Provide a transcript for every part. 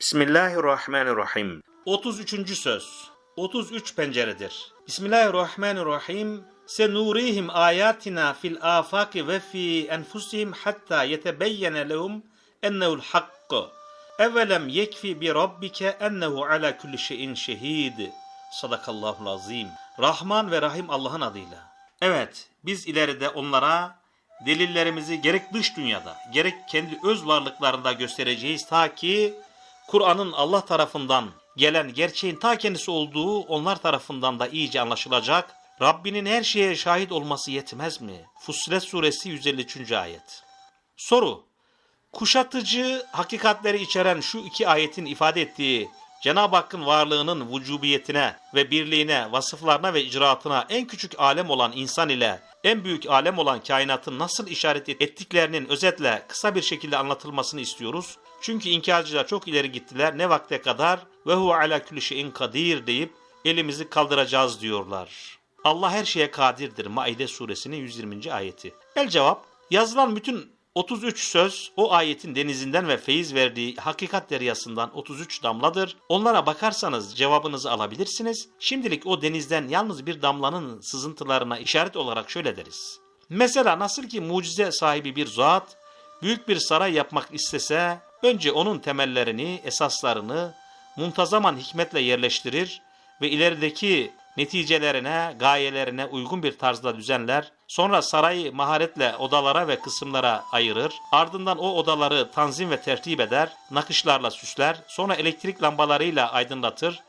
Bismillahirrahmanirrahim. 33. söz. 33 penceredir. Bismillahirrahmanirrahim. Senurihim ayatina fil afaki ve fi enfusihim hatta yetebeyyene lehum ennehu'l hakk. Evelem yekfi bi rabbike ennehu ala kulli şeyin şehid. Sadakallahul azim. Rahman ve Rahim Allah'ın adıyla. Evet, biz ileride onlara delillerimizi gerek dış dünyada, gerek kendi öz varlıklarında göstereceğiz ta ki Kur'an'ın Allah tarafından gelen gerçeğin ta kendisi olduğu onlar tarafından da iyice anlaşılacak. Rabbinin her şeye şahit olması yetmez mi? Fussilet suresi 153. ayet. Soru. Kuşatıcı hakikatleri içeren şu iki ayetin ifade ettiği Cenab-ı Hakk'ın varlığının vücubiyetine ve birliğine, vasıflarına ve icraatına en küçük alem olan insan ile en büyük alem olan kainatın nasıl işaret ettiklerinin özetle kısa bir şekilde anlatılmasını istiyoruz. Çünkü inkarcılar çok ileri gittiler. Ne vakte kadar ve hu ala kulli şeyin kadir deyip elimizi kaldıracağız diyorlar. Allah her şeye kadirdir. Maide suresinin 120. ayeti. El cevap yazılan bütün 33 söz o ayetin denizinden ve feyiz verdiği hakikat deryasından 33 damladır. Onlara bakarsanız cevabınızı alabilirsiniz. Şimdilik o denizden yalnız bir damlanın sızıntılarına işaret olarak şöyle deriz. Mesela nasıl ki mucize sahibi bir zat büyük bir saray yapmak istese önce onun temellerini, esaslarını muntazaman hikmetle yerleştirir ve ilerideki neticelerine, gayelerine uygun bir tarzda düzenler. Sonra sarayı maharetle odalara ve kısımlara ayırır. Ardından o odaları tanzim ve tertip eder, nakışlarla süsler. Sonra elektrik lambalarıyla aydınlatır.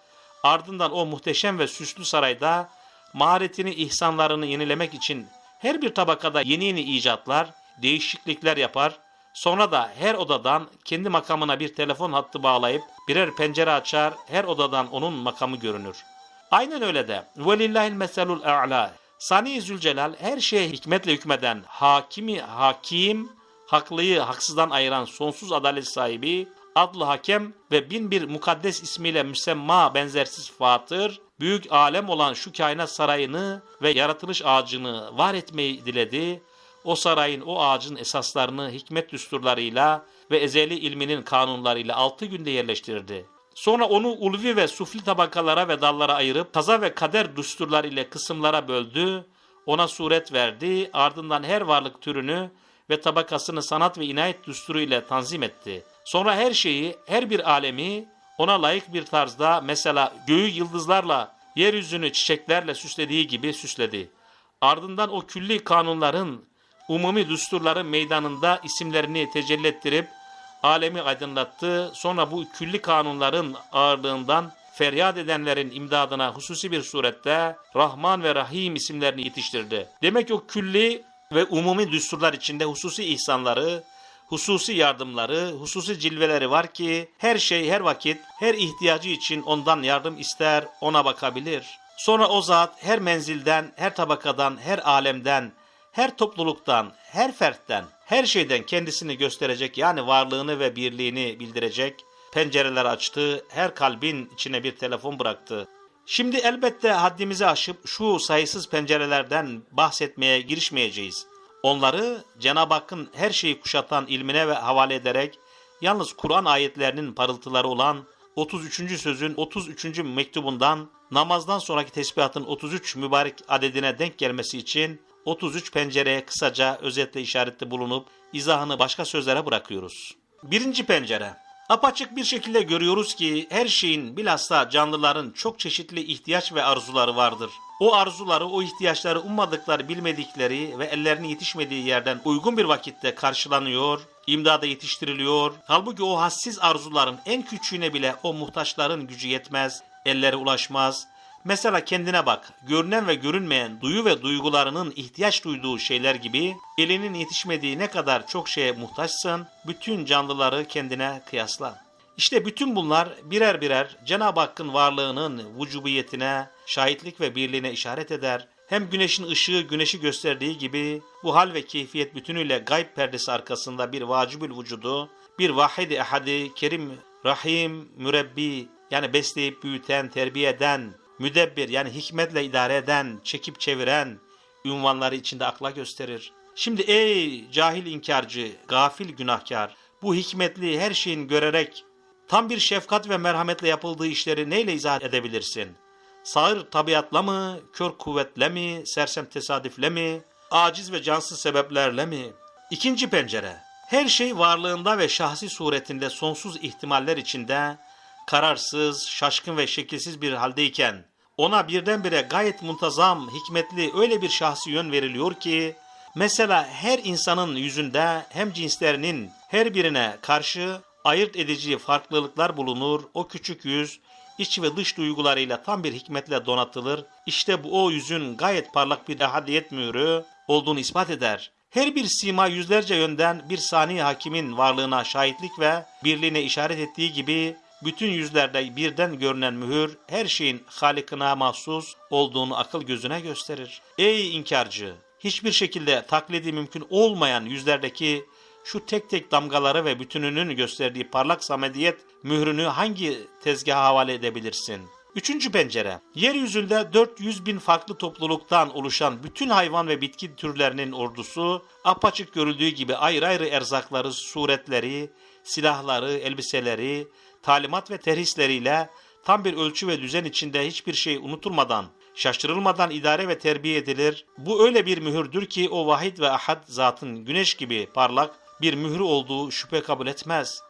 Ardından o muhteşem ve süslü sarayda maharetini, ihsanlarını yenilemek için her bir tabakada yeni yeni icatlar, değişiklikler yapar. Sonra da her odadan kendi makamına bir telefon hattı bağlayıp birer pencere açar, her odadan onun makamı görünür. Aynen öyle de velillahil meselul a'la. Sani Zülcelal her şeye hikmetle hükmeden, hakimi hakim, haklıyı haksızdan ayıran sonsuz adalet sahibi, adlı hakem ve bin bir mukaddes ismiyle müsemma benzersiz fatır, büyük alem olan şu kainat sarayını ve yaratılış ağacını var etmeyi diledi. O sarayın, o ağacın esaslarını hikmet düsturlarıyla ve ezeli ilminin kanunlarıyla altı günde yerleştirdi. Sonra onu ulvi ve sufli tabakalara ve dallara ayırıp kaza ve kader düsturlar ile kısımlara böldü, ona suret verdi, ardından her varlık türünü ve tabakasını sanat ve inayet düsturu ile tanzim etti. Sonra her şeyi, her bir alemi ona layık bir tarzda mesela göğü yıldızlarla, yeryüzünü çiçeklerle süslediği gibi süsledi. Ardından o külli kanunların, umumi düsturların meydanında isimlerini tecelli ettirip alemi aydınlattı. Sonra bu külli kanunların ağırlığından feryat edenlerin imdadına hususi bir surette Rahman ve Rahim isimlerini yetiştirdi. Demek o külli ve umumi düsturlar içinde hususi ihsanları, hususi yardımları, hususi cilveleri var ki her şey her vakit her ihtiyacı için ondan yardım ister, ona bakabilir. Sonra o zat her menzilden, her tabakadan, her alemden, her topluluktan, her fertten, her şeyden kendisini gösterecek yani varlığını ve birliğini bildirecek pencereler açtı, her kalbin içine bir telefon bıraktı. Şimdi elbette haddimizi aşıp şu sayısız pencerelerden bahsetmeye girişmeyeceğiz. Onları Cenab-ı Hakk'ın her şeyi kuşatan ilmine ve havale ederek yalnız Kur'an ayetlerinin parıltıları olan 33. sözün 33. mektubundan namazdan sonraki tesbihatın 33 mübarek adedine denk gelmesi için 33 pencereye kısaca özetle işaretli bulunup izahını başka sözlere bırakıyoruz. Birinci pencere. Apaçık bir şekilde görüyoruz ki her şeyin bilhassa canlıların çok çeşitli ihtiyaç ve arzuları vardır. O arzuları, o ihtiyaçları ummadıkları, bilmedikleri ve ellerine yetişmediği yerden uygun bir vakitte karşılanıyor, imdada yetiştiriliyor. Halbuki o hassiz arzuların en küçüğüne bile o muhtaçların gücü yetmez, elleri ulaşmaz, Mesela kendine bak. Görünen ve görünmeyen duyu ve duygularının ihtiyaç duyduğu şeyler gibi elinin yetişmediği ne kadar çok şeye muhtaçsın, bütün canlıları kendine kıyasla. İşte bütün bunlar birer birer Cenab-ı Hakk'ın varlığının vücubiyetine, şahitlik ve birliğine işaret eder. Hem güneşin ışığı güneşi gösterdiği gibi bu hal ve keyfiyet bütünüyle gayb perdesi arkasında bir vacibül vücudu, bir vahid-i ehadi, kerim, rahim, mürebbi yani besleyip büyüten, terbiye eden, müdebbir yani hikmetle idare eden, çekip çeviren ünvanları içinde akla gösterir. Şimdi ey cahil inkarcı, gafil günahkar, bu hikmetli her şeyin görerek Tam bir şefkat ve merhametle yapıldığı işleri neyle izah edebilirsin? Sağır tabiatla mı, kör kuvvetle mi, sersem tesadüfle mi, aciz ve cansız sebeplerle mi? İkinci pencere. Her şey varlığında ve şahsi suretinde sonsuz ihtimaller içinde kararsız, şaşkın ve şekilsiz bir haldeyken ona birdenbire gayet muntazam, hikmetli öyle bir şahsi yön veriliyor ki mesela her insanın yüzünde hem cinslerinin her birine karşı ayırt edici farklılıklar bulunur. O küçük yüz iç ve dış duygularıyla tam bir hikmetle donatılır. İşte bu o yüzün gayet parlak bir ehadiyet mührü olduğunu ispat eder. Her bir sima yüzlerce yönden bir sani hakimin varlığına şahitlik ve birliğine işaret ettiği gibi bütün yüzlerde birden görünen mühür her şeyin halikına mahsus olduğunu akıl gözüne gösterir. Ey inkarcı! Hiçbir şekilde taklidi mümkün olmayan yüzlerdeki şu tek tek damgaları ve bütününün gösterdiği parlak samediyet mührünü hangi tezgaha havale edebilirsin? Üçüncü pencere. Yeryüzünde 400 bin farklı topluluktan oluşan bütün hayvan ve bitki türlerinin ordusu apaçık görüldüğü gibi ayrı ayrı erzakları, suretleri, silahları, elbiseleri, talimat ve terhisleriyle tam bir ölçü ve düzen içinde hiçbir şey unutulmadan, şaşırılmadan idare ve terbiye edilir. Bu öyle bir mühürdür ki o vahid ve ahad zatın güneş gibi parlak bir mührü olduğu şüphe kabul etmez.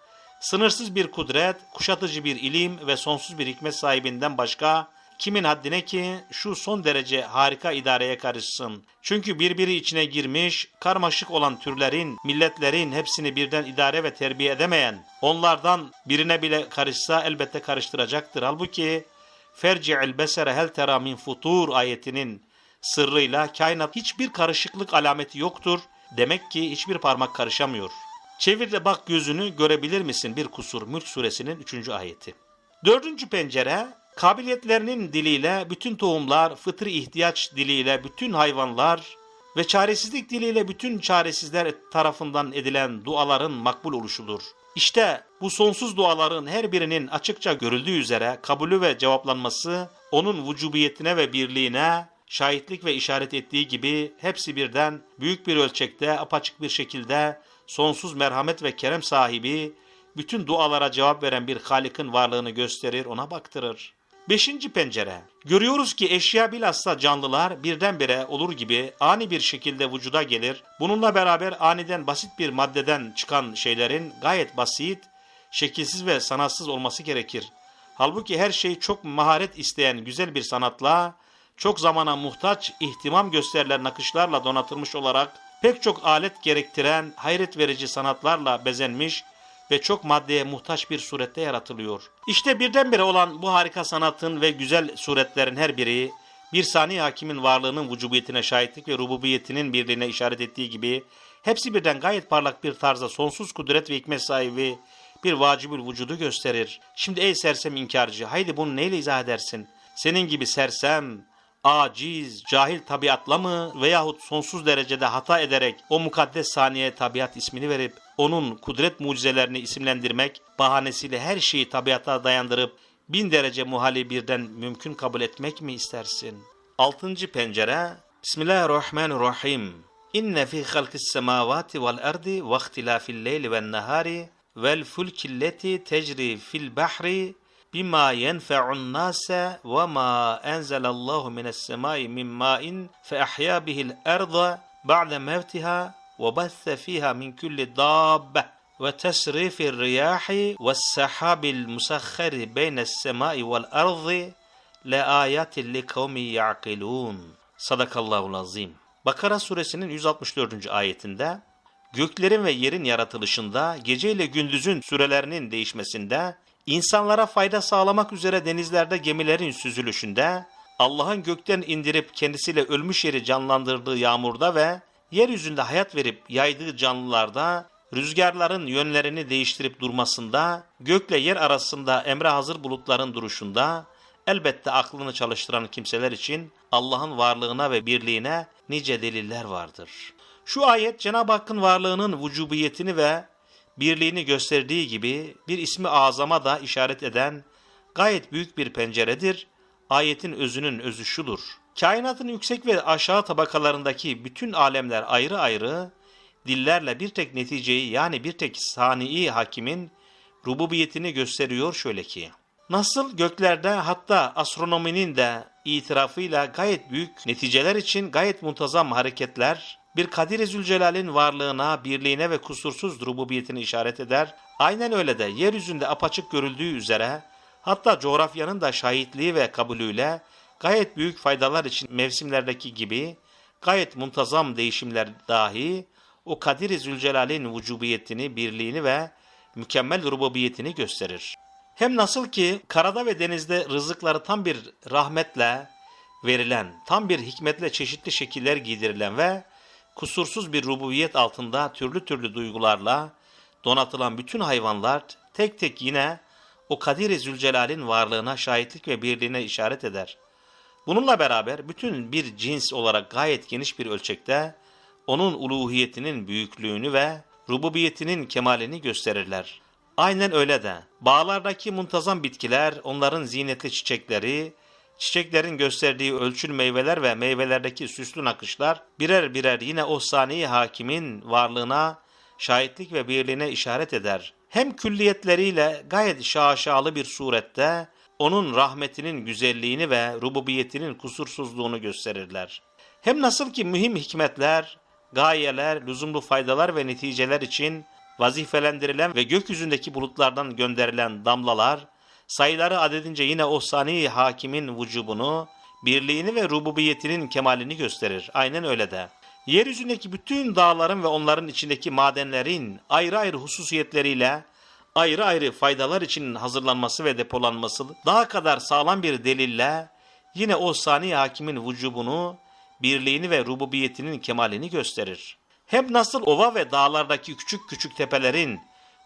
Sınırsız bir kudret, kuşatıcı bir ilim ve sonsuz bir hikmet sahibinden başka kimin haddine ki şu son derece harika idareye karışsın. Çünkü birbiri içine girmiş, karmaşık olan türlerin, milletlerin hepsini birden idare ve terbiye edemeyen, onlardan birine bile karışsa elbette karıştıracaktır. Halbuki Ferci'el besere hel tera min futur ayetinin sırrıyla kainat hiçbir karışıklık alameti yoktur. Demek ki hiçbir parmak karışamıyor. Çevir de bak gözünü görebilir misin bir kusur Mülk suresinin 3. ayeti. Dördüncü pencere kabiliyetlerinin diliyle bütün tohumlar, fıtri ihtiyaç diliyle bütün hayvanlar ve çaresizlik diliyle bütün çaresizler tarafından edilen duaların makbul oluşudur. İşte bu sonsuz duaların her birinin açıkça görüldüğü üzere kabulü ve cevaplanması onun vücubiyetine ve birliğine şahitlik ve işaret ettiği gibi hepsi birden büyük bir ölçekte apaçık bir şekilde sonsuz merhamet ve kerem sahibi bütün dualara cevap veren bir Halik'in varlığını gösterir, ona baktırır. Beşinci pencere. Görüyoruz ki eşya bilhassa canlılar birdenbire olur gibi ani bir şekilde vücuda gelir. Bununla beraber aniden basit bir maddeden çıkan şeylerin gayet basit, şekilsiz ve sanatsız olması gerekir. Halbuki her şey çok maharet isteyen güzel bir sanatla, çok zamana muhtaç, ihtimam gösterilen nakışlarla donatılmış olarak pek çok alet gerektiren hayret verici sanatlarla bezenmiş ve çok maddeye muhtaç bir surette yaratılıyor. İşte birdenbire olan bu harika sanatın ve güzel suretlerin her biri bir sani hakimin varlığının vücubiyetine şahitlik ve rububiyetinin birliğine işaret ettiği gibi hepsi birden gayet parlak bir tarzda sonsuz kudret ve hikmet sahibi bir vacibül vücudu gösterir. Şimdi ey sersem inkarcı haydi bunu neyle izah edersin? Senin gibi sersem, aciz, cahil tabiatla mı veyahut sonsuz derecede hata ederek o mukaddes saniye tabiat ismini verip onun kudret mucizelerini isimlendirmek bahanesiyle her şeyi tabiata dayandırıp bin derece muhali birden mümkün kabul etmek mi istersin? Altıncı pencere Bismillahirrahmanirrahim İnne fi halkis semavati vel ardi ve ihtilafil leyli ven nahari vel fulkilleti tecri fil bahri bima yenfe'un nase ve ma enzelallahu mines semai min ma'in fe ahya bihil arda ba'de mevtiha ve besse fiha min kulli dabbe ve tesrifir riyahi ve sahabil musakhari beynes semai vel ardı le ayatin li kavmi ya'kilun. Sadakallahu azim. Bakara suresinin 164. ayetinde göklerin ve yerin yaratılışında, gece ile gündüzün sürelerinin değişmesinde, insanlara fayda sağlamak üzere denizlerde gemilerin süzülüşünde, Allah'ın gökten indirip kendisiyle ölmüş yeri canlandırdığı yağmurda ve yeryüzünde hayat verip yaydığı canlılarda, rüzgarların yönlerini değiştirip durmasında, gökle yer arasında emre hazır bulutların duruşunda, elbette aklını çalıştıran kimseler için Allah'ın varlığına ve birliğine nice deliller vardır. Şu ayet Cenab-ı Hakk'ın varlığının vücubiyetini ve birliğini gösterdiği gibi bir ismi azama da işaret eden gayet büyük bir penceredir. Ayetin özünün özü şudur. Kainatın yüksek ve aşağı tabakalarındaki bütün alemler ayrı ayrı dillerle bir tek neticeyi yani bir tek sani'i hakimin rububiyetini gösteriyor şöyle ki. Nasıl göklerde hatta astronominin de itirafıyla gayet büyük neticeler için gayet muntazam hareketler, bir Kadir-i Zülcelal'in varlığına, birliğine ve kusursuz rububiyetini işaret eder. Aynen öyle de yeryüzünde apaçık görüldüğü üzere, hatta coğrafyanın da şahitliği ve kabulüyle gayet büyük faydalar için mevsimlerdeki gibi gayet muntazam değişimler dahi o Kadir-i Zülcelal'in vücubiyetini, birliğini ve mükemmel rububiyetini gösterir. Hem nasıl ki karada ve denizde rızıkları tam bir rahmetle verilen, tam bir hikmetle çeşitli şekiller giydirilen ve kusursuz bir rububiyet altında türlü türlü duygularla donatılan bütün hayvanlar tek tek yine o Kadir-i Zülcelal'in varlığına şahitlik ve birliğine işaret eder. Bununla beraber bütün bir cins olarak gayet geniş bir ölçekte onun uluhiyetinin büyüklüğünü ve rububiyetinin kemalini gösterirler. Aynen öyle de bağlardaki muntazam bitkiler, onların zinetli çiçekleri, çiçeklerin gösterdiği ölçül meyveler ve meyvelerdeki süslü nakışlar birer birer yine o saniye hakimin varlığına, şahitlik ve birliğine işaret eder. Hem külliyetleriyle gayet şaşalı bir surette onun rahmetinin güzelliğini ve rububiyetinin kusursuzluğunu gösterirler. Hem nasıl ki mühim hikmetler, gayeler, lüzumlu faydalar ve neticeler için vazifelendirilen ve gökyüzündeki bulutlardan gönderilen damlalar, sayıları adedince yine o sani hakimin vücubunu, birliğini ve rububiyetinin kemalini gösterir. Aynen öyle de. Yeryüzündeki bütün dağların ve onların içindeki madenlerin ayrı ayrı hususiyetleriyle ayrı ayrı faydalar için hazırlanması ve depolanması daha kadar sağlam bir delille yine o sani hakimin vücubunu, birliğini ve rububiyetinin kemalini gösterir. Hem nasıl ova ve dağlardaki küçük küçük tepelerin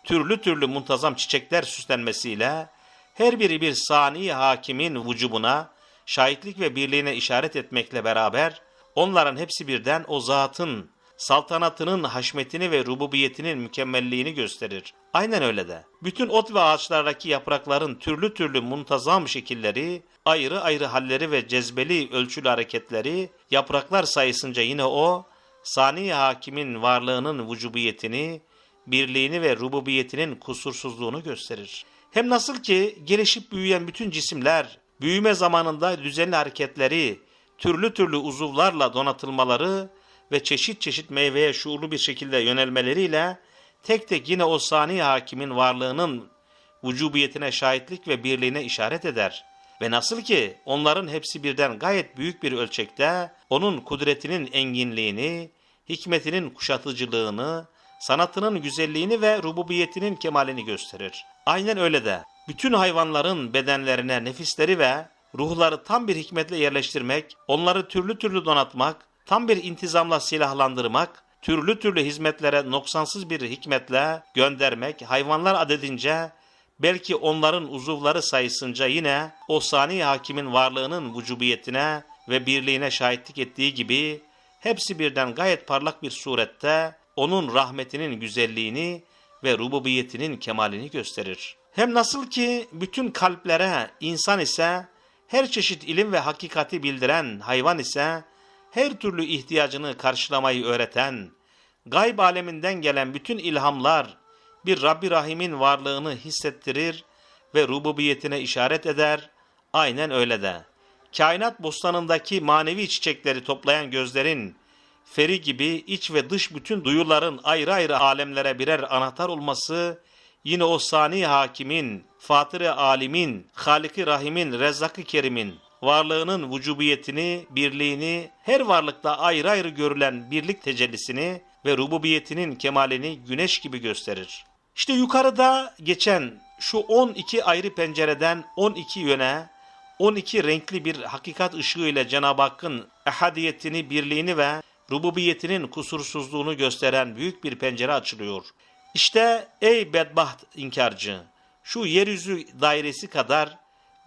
türlü türlü muntazam çiçekler süslenmesiyle her biri bir sani hakimin vücubuna, şahitlik ve birliğine işaret etmekle beraber onların hepsi birden o zatın, saltanatının haşmetini ve rububiyetinin mükemmelliğini gösterir. Aynen öyle de. Bütün ot ve ağaçlardaki yaprakların türlü türlü muntazam şekilleri, ayrı ayrı halleri ve cezbeli ölçülü hareketleri, yapraklar sayısınca yine o, sani hakimin varlığının vücubiyetini, birliğini ve rububiyetinin kusursuzluğunu gösterir. Hem nasıl ki gelişip büyüyen bütün cisimler, büyüme zamanında düzenli hareketleri, türlü türlü uzuvlarla donatılmaları ve çeşit çeşit meyveye şuurlu bir şekilde yönelmeleriyle tek tek yine o sani hakimin varlığının vücubiyetine şahitlik ve birliğine işaret eder. Ve nasıl ki onların hepsi birden gayet büyük bir ölçekte onun kudretinin enginliğini, hikmetinin kuşatıcılığını, sanatının güzelliğini ve rububiyetinin kemalini gösterir. Aynen öyle de bütün hayvanların bedenlerine nefisleri ve ruhları tam bir hikmetle yerleştirmek, onları türlü türlü donatmak, tam bir intizamla silahlandırmak, türlü türlü hizmetlere noksansız bir hikmetle göndermek, hayvanlar adedince belki onların uzuvları sayısınca yine o sani hakimin varlığının vücubiyetine ve birliğine şahitlik ettiği gibi hepsi birden gayet parlak bir surette onun rahmetinin güzelliğini ve rububiyetinin kemalini gösterir. Hem nasıl ki bütün kalplere insan ise her çeşit ilim ve hakikati bildiren hayvan ise her türlü ihtiyacını karşılamayı öğreten, gayb aleminden gelen bütün ilhamlar bir Rabbi Rahim'in varlığını hissettirir ve rububiyetine işaret eder, aynen öyle de. Kainat bostanındaki manevi çiçekleri toplayan gözlerin, feri gibi iç ve dış bütün duyuların ayrı ayrı alemlere birer anahtar olması, yine o sani hakimin, fatır alimin, haliki rahimin, rezzakı kerimin, varlığının vücubiyetini, birliğini, her varlıkta ayrı ayrı görülen birlik tecellisini ve rububiyetinin kemalini güneş gibi gösterir. İşte yukarıda geçen şu 12 ayrı pencereden 12 yöne 12 renkli bir hakikat ışığı ile Cenab-ı Hakk'ın ehadiyetini, birliğini ve rububiyetinin kusursuzluğunu gösteren büyük bir pencere açılıyor. İşte ey bedbaht inkarcı, şu yeryüzü dairesi kadar,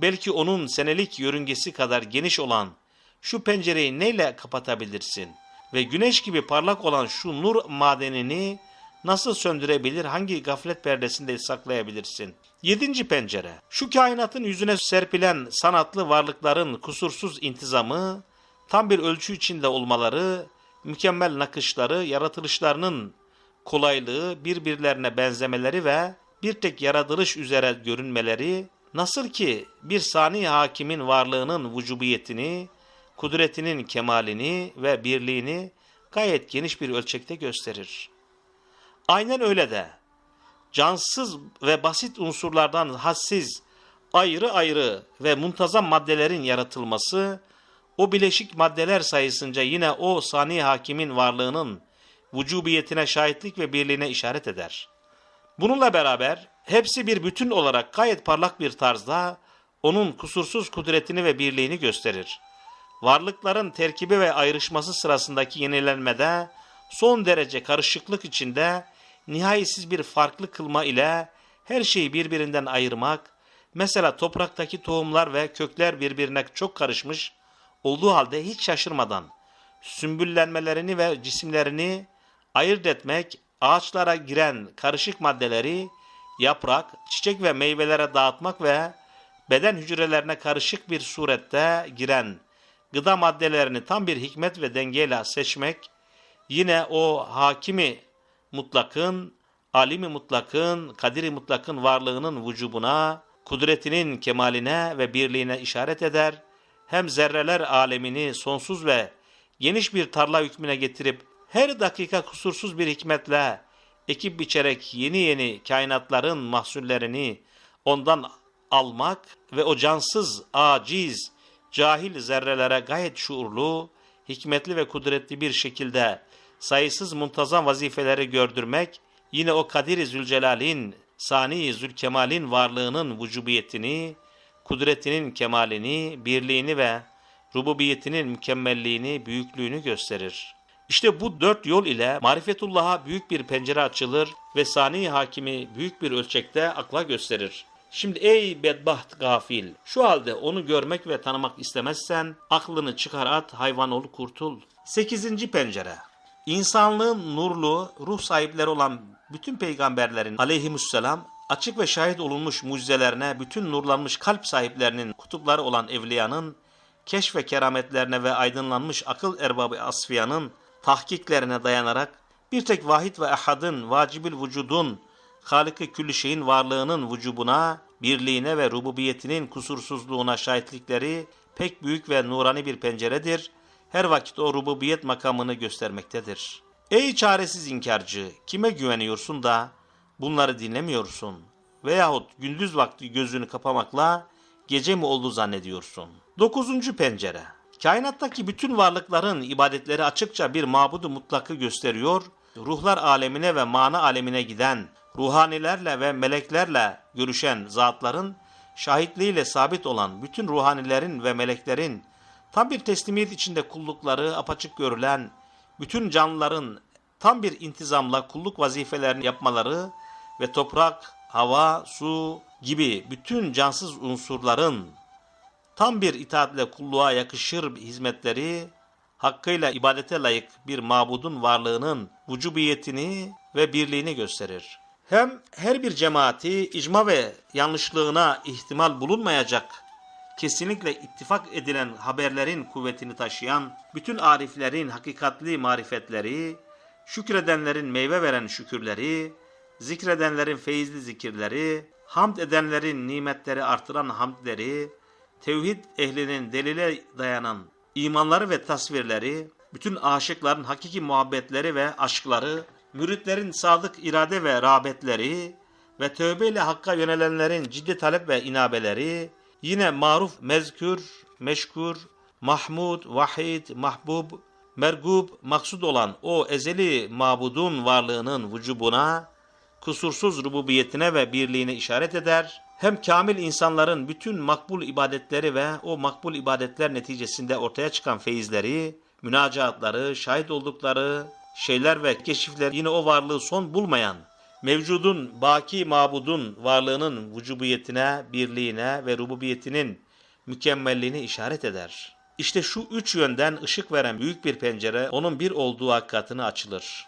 belki onun senelik yörüngesi kadar geniş olan şu pencereyi neyle kapatabilirsin? Ve güneş gibi parlak olan şu nur madenini nasıl söndürebilir, hangi gaflet perdesinde saklayabilirsin? Yedinci pencere. Şu kainatın yüzüne serpilen sanatlı varlıkların kusursuz intizamı, tam bir ölçü içinde olmaları, mükemmel nakışları, yaratılışlarının kolaylığı, birbirlerine benzemeleri ve bir tek yaratılış üzere görünmeleri, nasıl ki bir sani hakimin varlığının vücubiyetini, kudretinin kemalini ve birliğini gayet geniş bir ölçekte gösterir. Aynen öyle de cansız ve basit unsurlardan hassiz, ayrı ayrı ve muntazam maddelerin yaratılması, o bileşik maddeler sayısınca yine o sani hakimin varlığının vücubiyetine şahitlik ve birliğine işaret eder. Bununla beraber hepsi bir bütün olarak gayet parlak bir tarzda onun kusursuz kudretini ve birliğini gösterir. Varlıkların terkibi ve ayrışması sırasındaki yenilenmede son derece karışıklık içinde nihayetsiz bir farklı kılma ile her şeyi birbirinden ayırmak, mesela topraktaki tohumlar ve kökler birbirine çok karışmış olduğu halde hiç şaşırmadan sümbüllenmelerini ve cisimlerini ayırt etmek, ağaçlara giren karışık maddeleri yaprak, çiçek ve meyvelere dağıtmak ve beden hücrelerine karışık bir surette giren gıda maddelerini tam bir hikmet ve dengeyle seçmek, yine o hakimi mutlakın, alimi mutlakın, kadiri mutlakın varlığının vücubuna, kudretinin kemaline ve birliğine işaret eder, hem zerreler alemini sonsuz ve geniş bir tarla hükmüne getirip her dakika kusursuz bir hikmetle ekip biçerek yeni yeni kainatların mahsullerini ondan almak ve o cansız, aciz, cahil zerrelere gayet şuurlu, hikmetli ve kudretli bir şekilde sayısız muntazam vazifeleri gördürmek, yine o Kadir-i Zülcelal'in, Sani Zülkemal'in varlığının vücubiyetini, kudretinin kemalini, birliğini ve rububiyetinin mükemmelliğini, büyüklüğünü gösterir. İşte bu dört yol ile marifetullah'a büyük bir pencere açılır ve sani hakimi büyük bir ölçekte akla gösterir. Şimdi ey bedbaht gafil, şu halde onu görmek ve tanımak istemezsen aklını çıkar at, hayvan ol kurtul. Sekizinci pencere. İnsanlığın nurlu, ruh sahipleri olan bütün peygamberlerin aleyhisselam açık ve şahit olunmuş mucizelerine, bütün nurlanmış kalp sahiplerinin kutupları olan evliyanın, keşf ve kerametlerine ve aydınlanmış akıl erbabı asfiyanın tahkiklerine dayanarak bir tek vahid ve ehadın, vacibil vücudun, Halık-ı külli şeyin varlığının vücubuna, birliğine ve rububiyetinin kusursuzluğuna şahitlikleri pek büyük ve nurani bir penceredir. Her vakit o rububiyet makamını göstermektedir. Ey çaresiz inkarcı, kime güveniyorsun da bunları dinlemiyorsun? Veyahut gündüz vakti gözünü kapamakla gece mi oldu zannediyorsun? Dokuzuncu pencere. Kainattaki bütün varlıkların ibadetleri açıkça bir mabudu mutlakı gösteriyor, ruhlar alemine ve mana alemine giden, ruhanilerle ve meleklerle görüşen zatların şahitliğiyle sabit olan bütün ruhanilerin ve meleklerin tam bir teslimiyet içinde kullukları apaçık görülen bütün canlıların tam bir intizamla kulluk vazifelerini yapmaları ve toprak, hava, su gibi bütün cansız unsurların tam bir itaatle kulluğa yakışır hizmetleri, hakkıyla ibadete layık bir mabudun varlığının vücubiyetini ve birliğini gösterir. Hem her bir cemaati icma ve yanlışlığına ihtimal bulunmayacak, kesinlikle ittifak edilen haberlerin kuvvetini taşıyan, bütün ariflerin hakikatli marifetleri, şükredenlerin meyve veren şükürleri, zikredenlerin feyizli zikirleri, hamd edenlerin nimetleri artıran hamdleri, tevhid ehlinin delile dayanan imanları ve tasvirleri, bütün aşıkların hakiki muhabbetleri ve aşkları, müritlerin sadık irade ve rağbetleri ve tövbeyle hakka yönelenlerin ciddi talep ve inabeleri, yine maruf, mezkür, meşkur, mahmud, vahid, mahbub, mergub, maksud olan o ezeli mabudun varlığının vücubuna, kusursuz rububiyetine ve birliğine işaret eder. Hem kamil insanların bütün makbul ibadetleri ve o makbul ibadetler neticesinde ortaya çıkan feyizleri, münacatları, şahit oldukları şeyler ve keşifler yine o varlığı son bulmayan, mevcudun, baki mabudun varlığının vücubiyetine, birliğine ve rububiyetinin mükemmelliğine işaret eder. İşte şu üç yönden ışık veren büyük bir pencere onun bir olduğu hakikatini açılır.